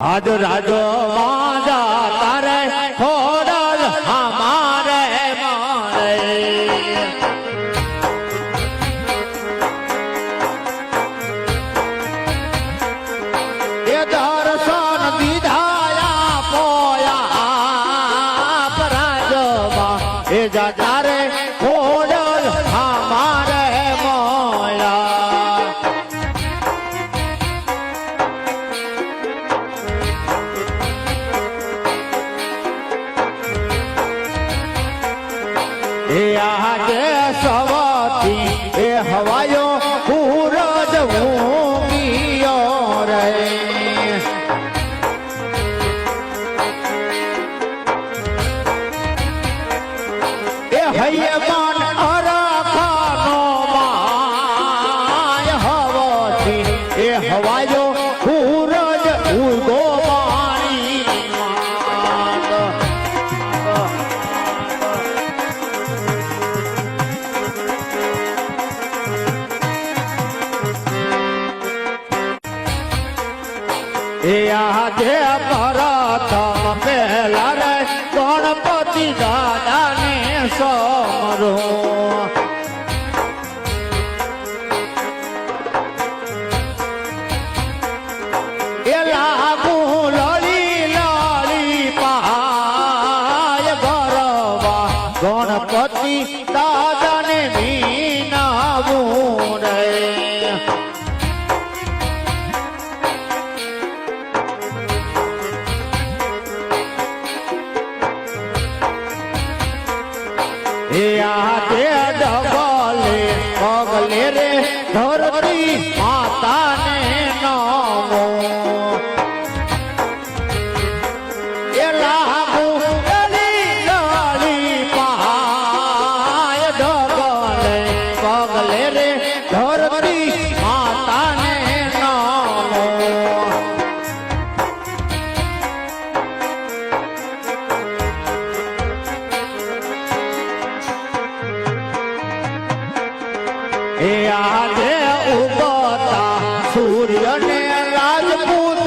આજ રાજો માજા તારે ખોડલ અમારે મારે. એ દર્શન દીધાયા પોયા જા તારે ખોડલ એ આજે સવાથી એ હવાયો એ આજે પ્રથમ પહેલા રે ગણપતિ દાદાને સમરો ગણપતિ દાદાને મીનાવું એ આજે ડબલે પગલે રે ધરતી માતાને નમો. એ લાગુ ગલી ગલી પાય ડબલે, પગલે રે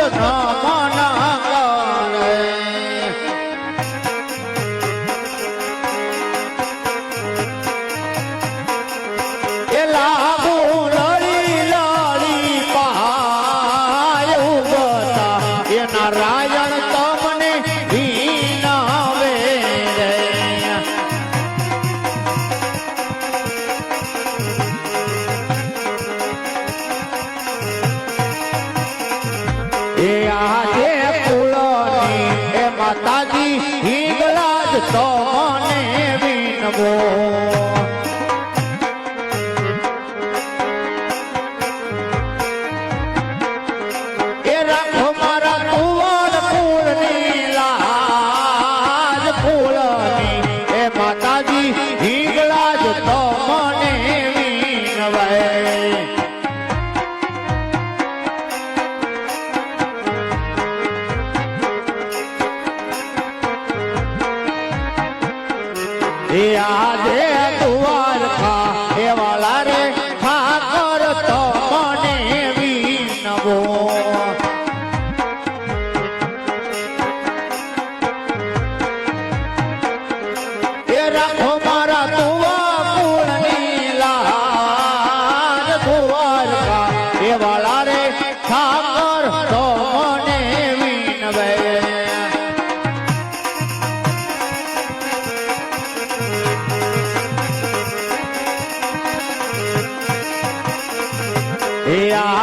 રાજપૂત માતાજી હિંગલાજ તો મને વિનવે એ આજે દ્વારકા એ વાલા રે ઠાકર તો મને વિનવો એ આજે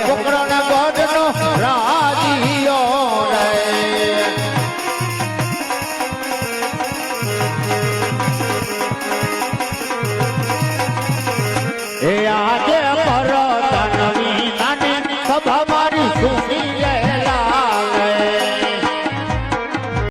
એ હું પોકરણ ગઢનો રાજીયો એ આજે